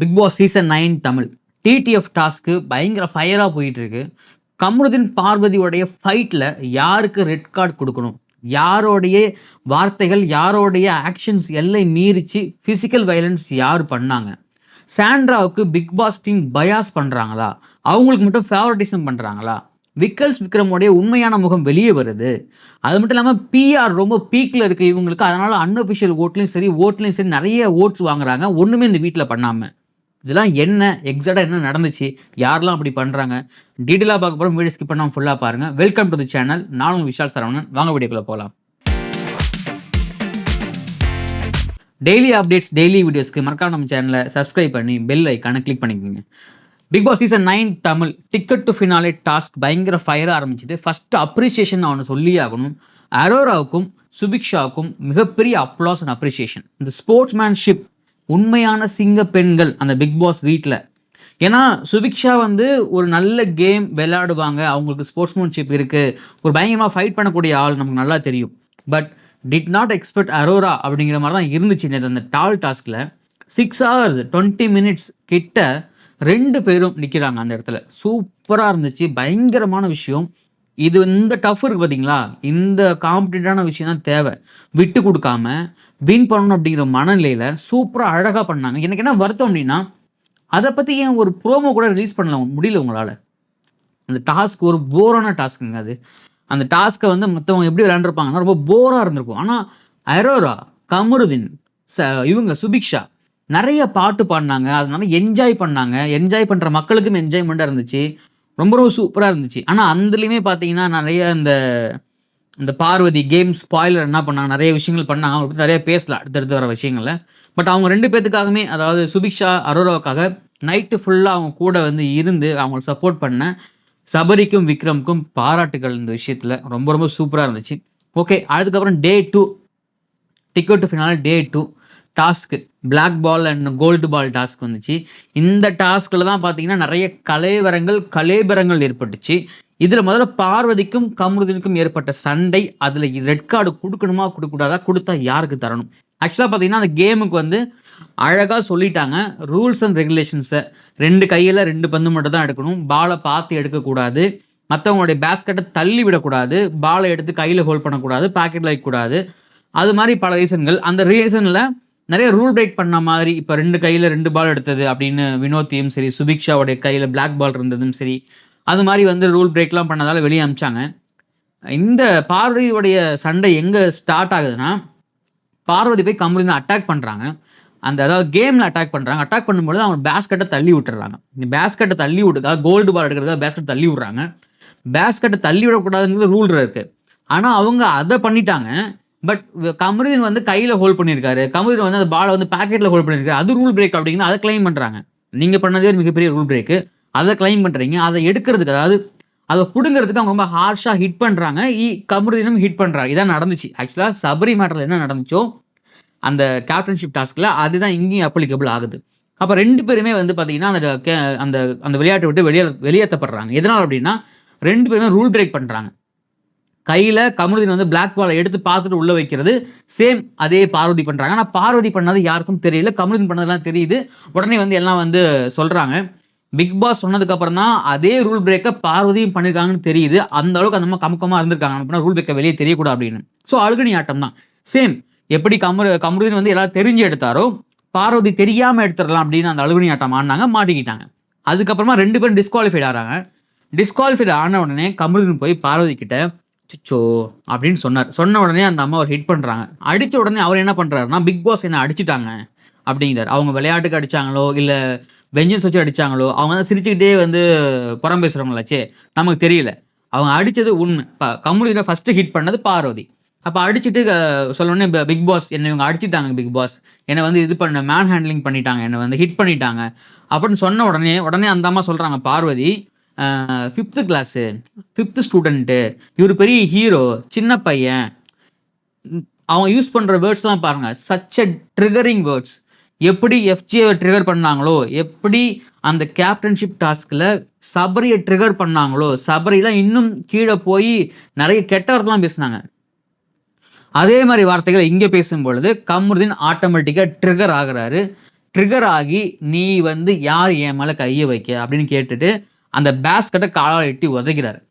Big boss season nine Tamil. TTF task பயங்கர ஃபயராக போயிட்டுருக்கு. கமருதீன் பார்வதியோடைய ஃபைட்டில் யாருக்கு ரெட் கார்டு கொடுக்கணும்? யாரோடைய வார்த்தைகள் யாரோடைய ஆக்ஷன்ஸ் எல்லை மீறிச்சு ஃபிசிக்கல் வயலன்ஸ் யார் பண்ணாங்க? சாண்ட்ராவுக்கு பிக் பாஸ் டீம் பயாஸ் பண்ணுறாங்களா அவங்களுக்கு மட்டும் ஃபேவரட்டிசம் பண்ணுறாங்களா விக்கல்ஸ் விக்ரமோடைய உண்மையான முகம் வெளியே வருது. அது மட்டும் இல்லாமல் பிஆர் ரொம்ப பீக்கில் இருக்குது இவங்களுக்கு. அதனால் அன்அஃபிஷியல் ஓட்லேயும் சரி ஓட்லேயும் சரி நிறைய ஓட்ஸ் வாங்குறாங்க. ஒன்றுமே இந்த வீட்டில் பண்ணாமல் இதெல்லாம் என்ன எக்ஸாக்டாக என்ன நடந்துச்சு யாரெல்லாம் அப்படி பண்ணுறாங்க டீட்டெயிலாக பார்க்க போகிறோம் வீடியோ ஸ்கிப் பண்ணாமல் ஃபுல்லாக பாருங்கள் வெல்கம் டு தி சேனல் நானும் விஷால் சரவணன். வாங்க வீடியோக்குள்ளே போகலாம் டெய்லி அப்டேட்ஸ் டெய்லி வீடியோஸ்க்கு மறக்காம நம்ம சேனலை சப்ஸ்கிரைப் பண்ணி பெல் ஐக்கானை கிளிக் பண்ணிக்கோங்க. Big boss season nine Tamil ticket to finale task பயங்கர ஃபயராக ஆரம்பிச்சுது. ஃபஸ்ட்டு அப்ரிசியேஷன் அவனை சொல்லி ஆகணும். அரோராவுக்கும் சுபிக்ஷாவுக்கும் மிகப்பெரிய அப்ளாஸ் அண்ட் அப்ரிசியேஷன் இந்த ஸ்போர்ட்ஸ்மேன்ஷிப் உண்மையான சிங்க பெண்கள் அந்த பிக் பாஸ் வீட்டில் ஏன்னா சுபிக்ஷா வந்து ஒரு நல்ல கேம் விளையாடுவாங்க. அவங்களுக்கு ஸ்போர்ட்ஸ்மேன்ஷிப் இருக்குது ஒரு பயங்கரமாக ஃபைட் பண்ணக்கூடிய ஆள் நமக்கு நல்லா தெரியும். But did not expect Aurora அப்படிங்கிற மாதிரி தான் இருந்துச்சு நேற்று அந்த டால் டாஸ்கில் சிக்ஸ் ஹவர்ஸ் டுவெண்ட்டி மினிட்ஸ் கிட்ட ரெண்டு பேரும் நிற்கிறாங்க அந்த இடத்துல. சூப்பராக இருந்துச்சு. பயங்கரமான விஷயம். இது இந்த டஃப் இருக்குது பார்த்தீங்களா இந்த காம்படிட்டான விஷயம் தான் தேவை. விட்டு கொடுக்காம வின் பண்ணணும் அப்படிங்கிற மனநிலையில் சூப்பராக அழகாக பண்ணாங்க. எனக்கு என்ன வருத்தம் அப்படின்னா அதை பற்றி ஏன் ஒரு ப்ரோமோ கூட ரிலீஸ் பண்ணல முடியல உங்களால். அந்த டாஸ்க் ஒரு போரான டாஸ்க்குங்க அது. அந்த டாஸ்க்கை வந்து மற்றவங்க எப்படி விளாண்டுருப்பாங்கன்னா ரொம்ப போராக இருந்திருக்கும். ஆனால் அரோரா கமருதீன் ச இவங்க சுபிக்ஷா நிறைய பாட்டு பாடினாங்க. அதனால என்ஜாய் பண்ணாங்க. என்ஜாய் பண்ணுற மக்களுக்கும் என்ஜாய்மெண்ட்டாக இருந்துச்சு. ரொம்ப ரொம்ப சூப்பராக இருந்துச்சு. ஆனால் அதுலேயுமே பார்த்தீங்கன்னா நிறைய இந்த இந்த பார்வதி கேம் ஸ்பாய்லர் என்ன பண்ணாங்க நிறைய விஷயங்கள் பண்ணாங்க. அவங்க பற்றி நிறைய பேசலாம் அடுத்தடுத்து வர விஷயங்களில். பட் அவங்க ரெண்டு பேர்த்துக்காகவுமே அதாவது சுபிக்ஷா அரோராவுக்காக நைட்டு ஃபுல்லாக அவங்க கூட வந்து இருந்து அவங்கள சப்போர்ட் பண்ண சபரிக்கும் விக்ரம்க்கும் பாராட்டுகள் இந்த விஷயத்தில் ரொம்ப ரொம்ப சூப்பராக இருந்துச்சு. ஓகே அதுக்கப்புறம் day two ticket to finale day two task. Black ball and gold ball task வந்துச்சு. இந்த டாஸ்கில் தான் பார்த்தீங்கன்னா நிறைய கலைவரங்கள் கலேபரங்கள் ஏற்பட்டுச்சு. இதில் முதல்ல பார்வதிக்கும் கமருதனுக்கும் ஏற்பட்ட சண்டை அதில் ரெட் கார்டு கொடுக்கணுமா கொடுக்கக்கூடாதா கொடுத்தா யாருக்கு தரணும்? ஆக்சுவலாக பார்த்தீங்கன்னா அந்த கேமுக்கு வந்து அழகாக சொல்லிட்டாங்க. ரூல்ஸ் அண்ட் ரெகுலேஷன்ஸை ரெண்டு கையில் ரெண்டு பந்து மட்டும் தான் எடுக்கணும். பாலை பார்த்து எடுக்கக்கூடாது. மற்றவங்களுடைய பேஸ்கெட்டை தள்ளி விடக்கூடாது. பாலை எடுத்து கையில் ஹோல்ட் பண்ணக்கூடாது. பாக்கெட்டில் வைக்கக்கூடாது. அது மாதிரி பல ரீசன்கள் அந்த ரீசனில் நிறைய ரூல் பிரேக் பண்ண மாதிரி இப்போ ரெண்டு கையில் ரெண்டு பால் எடுத்தது அப்படின்னு வினோத்தியும் சரி சுபிக்ஷாவுடைய கையில் பிளாக் பால் இருந்ததும் சரி அது மாதிரி வந்து ரூல் பிரேக்லாம் பண்ணதால் வெளியே அமிச்சாங்க. இந்த பார்வதியுடைய சண்டை எங்கே ஸ்டார்ட் ஆகுதுன்னா பார்வதி போய் கமருதீனை அட்டாக் பண்ணுறாங்க அந்த அதாவது கேமில் அட்டாக் பண்ணுறாங்க அட்டாக் பண்ணும்போது அவங்க பேஸ்கெட்டை தள்ளி விட்டுறாங்க. இந்த பேஸ்கெட்டை தள்ளி விட்டு அதாவது கோல்டு பால் எடுக்கிறதா பேஸ்கெட் தள்ளி விட்றாங்க. பேஸ்கெட்டை தள்ளி விடக்கூடாதுங்கிறது ரூல் இருக்குது ஆனால் அவங்க அதை பண்ணிட்டாங்க. பட் கமருதீன் வந்து கையில் ஹோல்ட் பண்ணியிருக்காரு. கமருதீன் வந்து அந்த பாலை வந்து பேக்கெட்டில் ஹோல்ட் பண்ணியிருக்காரு. அது ரூல் பிரேக் அப்படிங்கிறது அதை கிளைம் பண்ணுறாங்க நீங்கள் பண்ணதே ஒரு மிகப்பெரிய ரூல் பிரேக்கு அதை கிளைம் பண்ணுறீங்க அதை எடுக்கிறதுக்கு அதாவது அதை பிடுங்கிறதுக்கு அவங்க ரொம்ப ஹார்ஷாக ஹிட் பண்ணுறாங்க இ கமருதீனும் ஹிட் பண்ணுறாங்க இதான் நடந்துச்சு. ஆக்சுவலாக சபரி மேட்டரில் என்ன நடந்துச்சோ அந்த கேப்டன்ஷிப் டாஸ்கில் அதுதான் இங்கேயும் அப்ளிகபிள் ஆகுது. அப்போ ரெண்டு பேருமே வந்து பார்த்தீங்கன்னா அந்த கே- அந்த அந்த விளையாட்டை விட்டு வெளியே வெளியேற்றப்படுறாங்க எதனால் அப்படின்னா ரெண்டு பேருமே ரூல் பிரேக் பண்ணுறாங்க கையில் கமருதீன் வந்து பிளாக் பாலை எடுத்து பார்த்துட்டு உள்ளே வைக்கிறது. சேம் அதே பார்வதி பண்ணுறாங்க ஆனால் பார்வதி பண்ணது யாருக்கும் தெரியல. கமருதீன் பண்ணதெல்லாம் தெரியுது. உடனே வந்து எல்லாம் வந்து சொல்கிறாங்க பிக் பாஸ் சொன்னதுக்கப்புறம் தான் அதே ரூல் பிரேக்கை பார்வதியும் பண்ணியிருக்காங்கன்னு தெரியுது. அந்த அளவுக்கு அந்த மாதிரி கமுக்கமாக இருந்திருக்காங்க. அப்படின்னா ரூல் பிரேக்கை வெளியே தெரியக்கூடாது அப்படின்னு. ஸோ அழுகணி ஆட்டம் தான். சேம் எப்படி கமரு கமருதீன் வந்து எல்லாரும் தெரிஞ்சு எடுத்தாரோ பார்வதி தெரியாமல் எடுத்துடலாம் அப்படின்னு அந்த அழுகுனி ஆட்டம் ஆடினாங்க மாட்டிக்கிட்டாங்க. அதுக்கப்புறமா ரெண்டு பேரும் டிஸ்குவாலிஃபைட் ஆகிறாங்க டிஸ்குவாலிஃபைட் ஆன உடனே கமருதீன் போய் பார்வதி கிட்ட சுச்சோ அப்படின்னு சொன்னார். சொன்ன உடனே அந்த அம்மா அவர் ஹிட் பண்ணுறாங்க அடித்த உடனே அவர் என்ன பண்ணுறாருன்னா பிக் பாஸ் என்ன அடிச்சிட்டாங்க. அப்படிங்கிறார். அவங்க விளையாட்டுக்கு அடிச்சாங்களோ இல்லை வெஞ்சன்ஸ் வச்சு அடித்தாங்களோ அவங்க தான் சிரிச்சுக்கிட்டே வந்து புறம் பேசுகிறவங்களாச்சே நமக்கு தெரியல. அவங்க அடித்தது உண்மை. இப்போ கம்யூனிட்டியில் ஃபஸ்ட்டு ஹிட் பண்ணது பார்வதி. அப்போ அடிச்சுட்டு அஹ், சொல்ல உடனே பிக் பாஸ் என்னை இவங்க அடிச்சிட்டாங்க பிக் பாஸ். என்னை வந்து இது பண்ண மேன் ஹேண்ட்லிங் பண்ணிட்டாங்க என்னை வந்து ஹிட் பண்ணிட்டாங்க. அப்படின்னு சொன்ன உடனே உடனே அந்த அம்மா சொல்கிறாங்க Parvathi fifth class fifth student இவர் பெரிய ஹீரோ சின்ன பையன். அவங்க யூஸ் பண்ணுற வேர்ட்ஸ்லாம் பாருங்கள் சச் அ ட்ரிகரிங் வேர்ட்ஸ் எப்படி எஃப்ஜிஏவை ட்ரிகர் பண்ணாங்களோ எப்படி அந்த கேப்டன்ஷிப் டாஸ்கில் சபரியை ட்ரிகர் பண்ணாங்களோ சபரியெலாம் இன்னும் கீழே போய் நிறைய கெட்ட வார்த்தைலாம் பேசுனாங்க. அதே மாதிரி வார்த்தைகளை இங்கே பேசும் பொழுது கமருதீன் ஆட்டோமேட்டிக்காக ட்ரிகர் ஆகிறாரு. ட்ரிகர் ஆகி நீ வந்து யார் என் மேலே கையை வைக்க? அப்படின்னு கேட்டுட்டு அந்த பேஸ்கட்டை காலால் எட்டி உதைக்கிறாரு.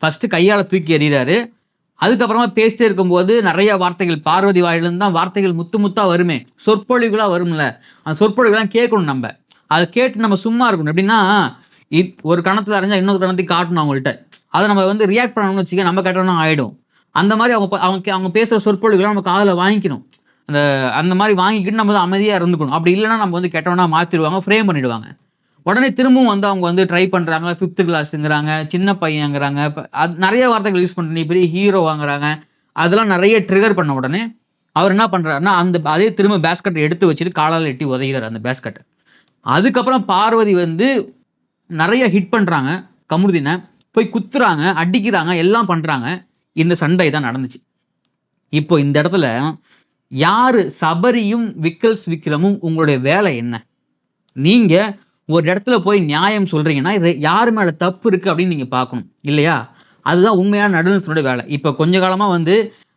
ஃபஸ்ட்டு கையால் தூக்கி எறிகிறாரு. அதுக்கப்புறமா பேசிட்டே இருக்கும்போது நிறைய வார்த்தைகள் பார்வதி வாயிலிருந்து தான் வார்த்தைகள் முத்து முத்தாக வருமே. சொற்பொழிவுகளாக வரும்ல. அந்த சொற்பொழிவுலாம் கேட்கணும் நம்ம. அதை கேட்டு நம்ம சும்மா இருக்கணும். எப்படின்னா இத் ஒரு கணத்தில் அரைஞ்சா இன்னொரு கணத்தையும் காட்டணும் அவங்கள்ட்ட. அதை நம்ம வந்து ரியாக்ட் பண்ணணும்னு வச்சுக்க நம்ம கேட்டோம்னா ஆகிடும் அந்த மாதிரி அவங்க அவங்க அவங்க பேசுகிற சொற்பொழிவுகளை நம்ம காதில் வாங்கிக்கணும். அந்த அந்த மாதிரி வாங்கிக்கிட்டு நம்ம வந்து அமைதியாக இருந்துக்கணும். அப்படி இல்லைன்னா நம்ம வந்து கெட்டவனா மாற்றிடுவாங்க ஃப்ரேம் பண்ணிடுவாங்க. உடனே திரும்பவும் வந்து அவங்க வந்து ட்ரை பண்ணுறாங்க ஃபிஃப்த்து கிளாஸுங்கிறாங்க சின்ன பையங்கிறாங்க அது நிறைய வார்த்தைகள் யூஸ் பண்ணி பெரிய ஹீரோ வாங்குறாங்க. அதெல்லாம் நிறைய ட்ரிகர் பண்ண உடனே அவர் என்ன பண்ணுறாருன்னா அந்த அதே திரும்ப பேஸ்கெட்டை எடுத்து வச்சுட்டு காலால் எட்டி உதைகிறார் அந்த பேஸ்கெட்டை அதுக்கப்புறம் பார்வதி வந்து நிறைய ஹிட் பண்ணுறாங்க கமுருதினை. போய் குத்துறாங்க அடிக்கிறாங்க எல்லாம் பண்ணுறாங்க இந்த சண்டை தான் நடந்துச்சு. இப்போ இந்த இடத்துல யார் சபரியும் விக்கல்ஸ் விக்ரமும் உங்களுடைய வேலை என்ன? நீங்கள் ஒரு இடத்துல போய் நியாயம் சொல்கிறீங்கன்னா இது யார் மேலே தப்பு இருக்குது அப்படின்னு நீங்கள் பார்க்கணும். இல்லையா? அதுதான் உண்மையான நடுநிறுத்தனுடைய வேலை. இப்போ கொஞ்ச காலமாக வந்து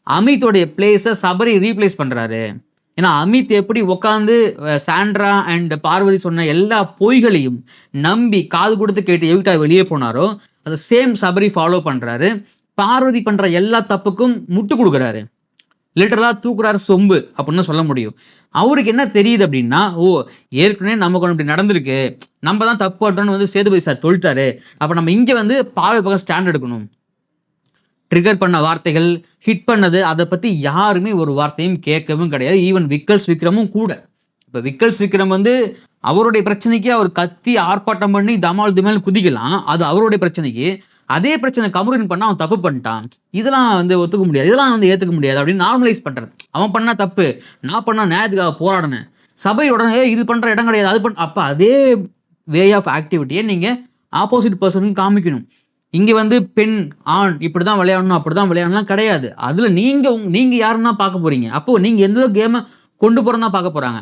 அமித்தோடைய பிளேஸை சபரி ரீப்ளேஸ் பண்ணுறாரு ஏன்னா அமித் எப்படி உட்காந்து சாண்ட்ரா அண்ட் பார்வதி சொன்ன எல்லா பொய்களையும் நம்பி காது கொடுத்து கேட்டு எவிட்டா வெளியே போனாரோ அதை சேம் சபரி ஃபாலோ பண்ணுறாரு பார்வதி பண்ணுற எல்லா தப்புக்கும் முட்டு கொடுக்குறாரு. லிட்டரலாக தூக்குறாரு சொம்பு அப்படின்னு சொல்ல முடியும். அவருக்கு என்ன தெரியுது அப்படின்னா ஓ ஏற்கனவே நமக்கு ஒன்று இப்படி நடந்திருக்கு. நம்ம தான் தப்பு பண்ணுறோன்னு வந்து சேதுபதி சார் சொல்லிட்டாரு. அப்போ நம்ம இங்கே வந்து பார்வை பக்கம் ஸ்டாண்ட் எடுக்கணும். ட்ரிகர் பண்ண வார்த்தைகள் ஹிட் பண்ணது அதை பற்றி யாருமே ஒரு வார்த்தையும் கேட்கவும் கிடையாது. ஈவன் விக்கல்ஸ் விக்ரமும் கூட. இப்போ விக்கல்ஸ் விக்ரம் வந்து அவருடைய பிரச்சனைக்கு அவர் கத்தி ஆர்ப்பாட்டம் பண்ணி தமால் திமால் குதிக்கலாம். அது அவருடைய பிரச்சனைக்கு. அதே பிரச்சனை கமருன் பண்ணா அவன் தப்பு பண்ணிட்டான். இதெல்லாம் வந்து ஒத்துக்க முடியாது. இதெல்லாம் வந்து ஏற்றுக்க முடியாது அப்படின்னு நார்மலைஸ் பண்ணுறது அவன் பண்ணா தப்பு. நான் பண்ணா நியாயத்துக்காக போராடினேன். சபை உடனே இது பண்ணுற இடம் கிடையாது அது பண்ண அப்போ அதே வே ஆஃப் ஆக்டிவிட்டியை நீங்கள் ஆப்போசிட் பர்சனுக்கு காமிக்கணும். இங்கே வந்து பெண் ஆண் இப்படி தான் விளையாடணும் அப்படி தான் விளையாடலாம் கிடையாது. அதில் நீங்கள் நீங்கள் யாருன்னா பார்க்க போகிறீங்க அப்போது நீங்கள் எந்த கேமை கொண்டு போகிறதா பார்க்க போகிறாங்க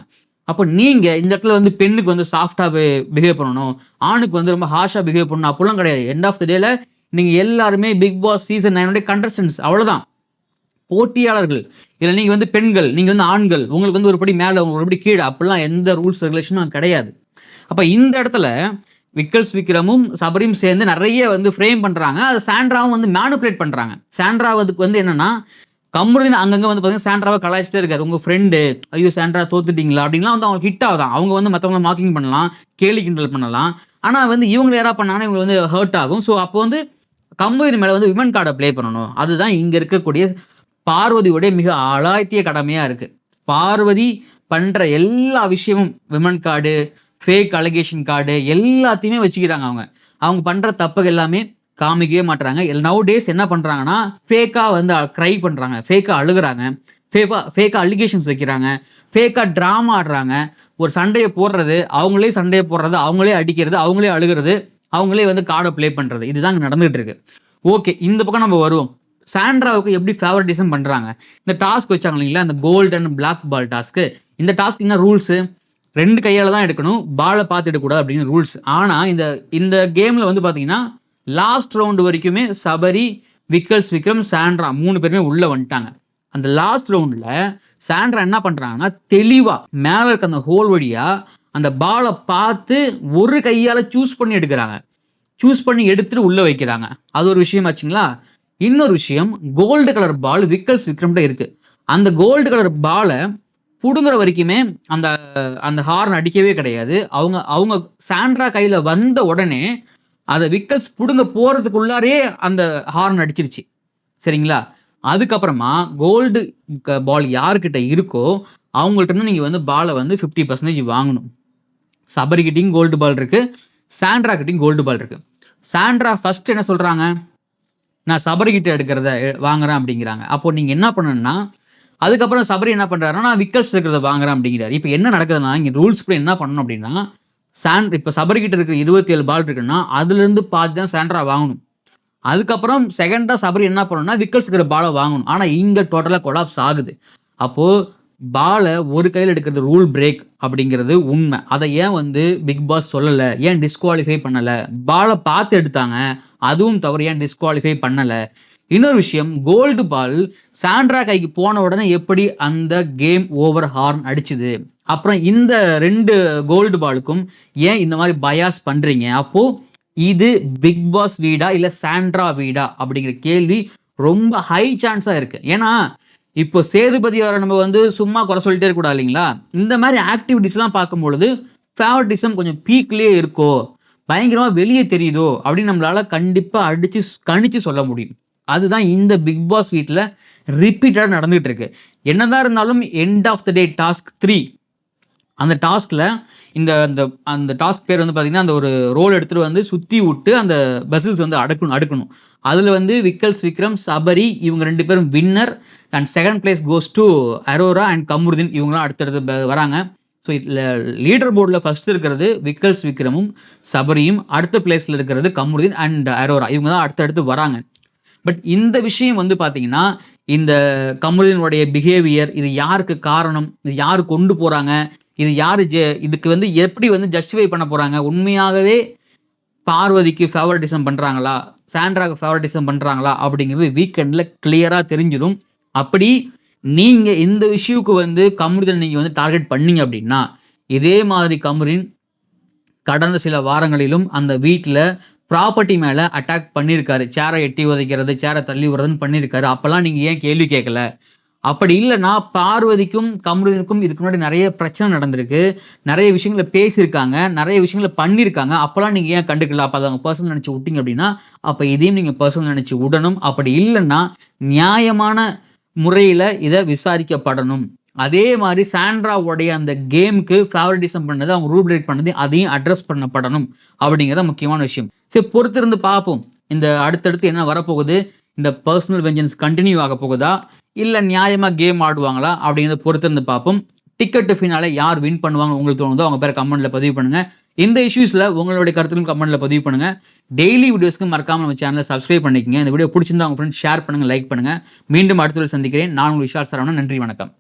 அப்போ நீங்கள் இந்த இடத்துல வந்து பெண்ணுக்கு வந்து சாஃப்டாக பிஹேவ் பண்ணணும். ஆணுக்கு வந்து ரொம்ப ஹார்ஷாக பிஹேவ் பண்ணணும். அப்படிலாம் கிடையாது. எண்ட் ஆஃப் த டேல நீங்கள் எல்லாருமே பிக் பாஸ் சீசன் நைனுடைய கண்டஸ்டன்ஸ் அவ்வளோதான் போட்டியாளர்கள். இல்லை நீங்கள் வந்து பெண்கள் நீங்கள் வந்து ஆண்கள் உங்களுக்கு வந்து ஒரு படி மேலே உங்களுக்கு ஒரு படி கீழே அப்படிலாம் எந்த ரூல்ஸ் ரெகுலேஷனும் கிடையாது. அப்போ இந்த இடத்துல விக்கல்ஸ் விக்ரமும் சபரியும் சேர்ந்து நிறைய வந்து ஃப்ரேம் பண்ணுறாங்க அது சாண்ட்ராவும் வந்து மேனுப்புலேட் பண்ணுறாங்க சாண்ட்ராவதுக்கு வந்து என்னென்னா கம்ருதின் அங்கங்கே வந்து பார்த்தீங்கன்னா சாண்ட்ராவை கலாய்ச்சிட்டே இருக்காரு. உங்கள் ஃப்ரெண்டு ஐயோ சாண்ட்ரா தோத்துட்டீங்களா? அப்படின்லாம் வந்து அவங்க ஹிட் ஆகுதான். அவங்க வந்து மற்றவங்கள மார்க்கிங் பண்ணலாம் கேலி கிண்டல் பண்ணலாம். ஆனால் வந்து இவங்க யாராக பண்ணாங்கன்னா இவங்க வந்து ஹர்ட் ஆகும். ஸோ அப்போ வந்து கம்பெனி மேலே வந்து விமன் கார்டை ப்ளே பண்ணணும். அதுதான் இங்கே இருக்கக்கூடிய பார்வதியோடைய மிக அலாய்த்திய கடமையாக இருக்குது பார்வதி பண்ணுற எல்லா விஷயமும் women card fake allegation card எல்லாத்தையுமே வச்சுக்கிறாங்க அவங்க. அவங்க பண்ணுற தப்புகள் எல்லாமே காமிக்கவே மாட்டுறாங்க நவ் டேஸ் என்ன பண்ணுறாங்கன்னா ஃபேக்காக வந்து க்ரை பண்ணுறாங்க ஃபேக்காக அழுகிறாங்க. ஃபேக்காக ஃபேக்காக அலிகேஷன்ஸ் வைக்கிறாங்க. ஃபேக்காக ட்ராமா ஆடுறாங்க. ஒரு சண்டையை போடுறது அவங்களே சண்டையை போடுறது அவங்களே அடிக்கிறது அவங்களே அழுகிறது அவங்களே வந்து கார்டை ப்ளே பண்ணுறது இதுதான் இங்கே நடந்துகிட்டு இருக்கு ஓகே இந்த பக்கம் நம்ம வருவோம். சாண்ட்ராவுக்கு எப்படி ஃபேவரட்டிசம் பண்ணுறாங்க இந்த டாஸ்க் வச்சாங்க இல்லைங்களா? இந்த gold and black ball task இந்த டாஸ்க் என்ன ரூல்ஸு ரெண்டு கையால் தான் எடுக்கணும். பாலை பார்த்து எடுக்கக்கூடாது அப்படின்னு ரூல்ஸ் ஆனால் இந்த இந்த கேமில் வந்து பார்த்தீங்கன்னா லாஸ்ட் ரவுண்டு வரைக்குமே சபரி விக்கல்ஸ் விக்ரம் சாண்ட்ரா மூணு பேருமே உள்ளே வந்துட்டாங்க. அந்த லாஸ்ட் ரவுண்டில் சாண்ட்ரா என்ன பண்ணுறாங்கன்னா தெளிவாக மேலே இருக்க அந்த ஹோல் வழியாக அந்த பாலை பார்த்து ஒரு கையால் சூஸ் பண்ணி எடுக்கிறாங்க. சூஸ் பண்ணி எடுத்துட்டு உள்ளே வைக்கிறாங்க. அது ஒரு விஷயம் ஆச்சுங்களா? இன்னொரு விஷயம் கோல்டு கலர் பால் விக்கல்ஸ் விக்ரம்கிட்ட இருக்குது அந்த கோல்டு கலர் பாலை பிடுங்குற வரைக்குமே அந்த அந்த ஹார்ன் அடிக்கவே கிடையாது. அவங்க அவங்க சாண்ட்ரா கையில் வந்த உடனே அதை விக்கல்ஸ் பிடுங்க போகிறதுக்குள்ளாரே அந்த ஹார்ன் அடிச்சிருச்சு. சரிங்களா? அதுக்கப்புறமா கோல்டு பால் யார்கிட்ட இருக்கோ அவங்கள்ட்ட இருந்து நீங்கள் வந்து பாலை வந்து ஃபிஃப்டி பர்சன்டேஜ் வாங்கணும். சபரிக்கிட்டையும் கோல்டு பால் இருக்குது சாண்ட்ரா கிட்டையும் கோல்டு பால் இருக்குது சாண்ட்ரா ஃபர்ஸ்ட் என்ன சொல்கிறாங்க நான் சபரிக்கிட்ட எடுக்கிறத வாங்குறேன் அப்படிங்கிறாங்க. அப்போ நீங்கள் என்ன பண்ணணும்னா அதுக்கப்புறம் சபரி என்ன பண்ணுறாருன்னா நான் விக்கல்ஸ் இருக்கிறத வாங்குறேன் அப்படிங்கிறாரு. இப்போ என்ன நடக்குதுன்னா இங்கே ரூல்ஸ் படி என்ன பண்ணணும் அப்படின்னா சாண்ட் இப்போ சபரிக்கிட்ட இருக்கிற இருபத்தி ஏழு பால் இருக்குன்னா அதுலேருந்து பார்த்து தான் சாண்ட்ரா வாங்கணும். அதுக்கப்புறம் செகண்டாக சபரி என்ன பண்ணணும்னா விக்கல்ஸ் இருக்கிற பாலை வாங்கணும். ஆனால் இங்கே டோட்டலாக கொலாப்ஸ் ஆகுது. அப்போது பாலை ஒரு கையில் எடுக்கிறது ரூல் பிரேக் அப்படிங்கிறது உண்மை. அதை ஏன் வந்து பிக் பாஸ் சொல்லலை? ஏன் டிஸ்குவாலிஃபை பண்ணலை? பாலை பார்த்து எடுத்தாங்க. அதுவும் தவறு. ஏன் டிஸ்குவாலிஃபை பண்ணலை? இன்னொரு விஷயம் கோல்டு பால் சாண்ட்ரா கைக்கு போன உடனே எப்படி அந்த கேம் ஓவர் ஹார்ன் அடிச்சுது? அப்புறம் இந்த ரெண்டு கோல்டு பாலுக்கும் ஏன் இந்த மாதிரி பயாஸ் பண்ணுறீங்க அப்போ இது பிக் பாஸ் வீடா இல்லை சாண்ட்ரா வீடா அப்படிங்கிற கேள்வி ரொம்ப ஹை சான்ஸாக இருக்குது ஏன்னா இப்போ சேதுபதி அவரை நம்ம வந்து சும்மா குறை சொல்லிட்டே இருக்கக்கூடாது இல்லைங்களா? இந்த மாதிரி ஆக்டிவிட்டிஸ்லாம் பார்க்கும்பொழுது ஃபேவரட்டிசம் கொஞ்சம் பீக்லேயே இருக்கோ பயங்கரமாக வெளியே தெரியுதோ அப்படின்னு நம்மளால் கண்டிப்பாக அடித்து கணிச்சு சொல்ல முடியும். அதுதான் இந்த பிக் பாஸ் வீட்டில் ரிப்பீட்டடாக நடந்துகிட்டு இருக்கு என்னதான் இருந்தாலும் end of the day task three அந்த டாஸ்கில் இந்த அந்த அந்த டாஸ்க் பேர் வந்து பார்த்திங்கன்னா அந்த ஒரு ரோல் எடுத்துகிட்டு வந்து சுற்றி விட்டு அந்த பசில்ஸ் வந்து அடக்கணும் அடுக்கணும். அதில் வந்து விக்கல்ஸ் விக்ரம் சபரி இவங்க ரெண்டு பேரும் winner and second place goes to Aurora and Kamaruddin இவங்களாம் அடுத்தடுத்து வராங்க. ஸோ இதில் லீடர் போர்டில் ஃபஸ்ட்டு இருக்கிறது விக்கல்ஸ் விக்ரமும் சபரியும். அடுத்த பிளேஸில் இருக்கிறது கமருதீன் அண்ட் அரோரா இவங்க தான் அடுத்தடுத்து வராங்க. பட் இந்த விஷயம் வந்து பார்த்தீங்கன்னா இந்த கமருதீனுடைய பிஹேவியர் இது யாருக்கு காரணம் இது யார் கொண்டு போகிறாங்க இது யார் ஜெ இதுக்கு வந்து எப்படி வந்து ஜஸ்டிஃபை பண்ண போகிறாங்க உண்மையாகவே பார்வதிக்கு ஃபேவரட்டிசம் பண்ணுறாங்களா சாண்ட்ராக்கு ஃபேவரட்டிசம் பண்ணுறாங்களா அப்படிங்கிறது வீக்கெண்டில் கிளியராக தெரிஞ்சிடும். அப்படி நீங்கள் இந்த இஷ்யூக்கு வந்து கமருதன் நீங்கள் வந்து டார்கெட் பண்ணீங்க அப்படின்னா இதே மாதிரி கமரின் கடந்த சில வாரங்களிலும் அந்த வீட்டில் ப்ராப்பர்ட்டி மேலே அட்டாக் பண்ணியிருக்காரு சேரை எட்டி உதைக்கிறது சேரை தள்ளி விடுறதுன்னு பண்ணியிருக்காரு அப்போல்லாம் நீங்கள் ஏன் கேள்வி கேட்கல? அப்படி இல்லைன்னா பார்வதிக்கும் கமருதனுக்கும் இதுக்கு முன்னாடி நிறைய பிரச்சனை நடந்திருக்கு. நிறைய விஷயங்களை பேசியிருக்காங்க. நிறைய விஷயங்களை பண்ணியிருக்காங்க. அப்போல்லாம் நீங்கள் ஏன் கண்டுக்கல? அப்போ அதை அவங்க பர்சனல் நினச்சி விட்டீங்க அப்படின்னா அப்போ இதையும் நீங்கள் பர்சனல் நினச்சி விடணும். அப்படி இல்லைன்னா நியாயமான முறையில் இதை விசாரிக்கப்படணும். அதே மாதிரி சாண்ட்ராவுடைய அந்த கேமுக்கு ஃபேவரட்டிசம் பண்ணது அவங்க ரூல் பிரேக் பண்ணது அதையும் அட்ரஸ் பண்ணப்படணும். அப்படிங்கிறத முக்கியமான விஷயம். சரி பொறுத்திருந்து பார்ப்போம். இந்த அடுத்தடுத்து என்ன வரப்போகுது? இந்த பர்சனல் வெஞ்சன்ஸ் கண்டினியூ ஆக போகுதா? இல்லை நியாயமாக கேம் ஆடுவாங்களா அப்படிங்கிறத பொறுத்திருந்து பார்ப்போம். டிக்கெட்டு ஃபினால யார் வின் பண்ணுவாங்க உங்களுக்கு தோணுதோ அவங்க பேர் கமெண்ட்டில் பதிவு பண்ணுங்கள் இந்த இஷ்யூஸில் உங்களுடைய கருத்துக்களும் கமெண்ட்டில் பதிவு பண்ணுங்க. டெய்லி வீடியோஸ்க்கு மறக்காமல் நம்ம சேனலை சப்ஸ்கிரைப் பண்ணிக்கங்க. இந்த வீடியோ பிடிச்சிருந்தா உங்கள் ஃப்ரெண்ட்ஸ் ஷேர் பண்ணுங்க லைக் பண்ணுங்கள் மீண்டும் அடுத்த சந்திக்கிறேன். நான் உங்கள் விஷால் சரவணன். நன்றி வணக்கம்.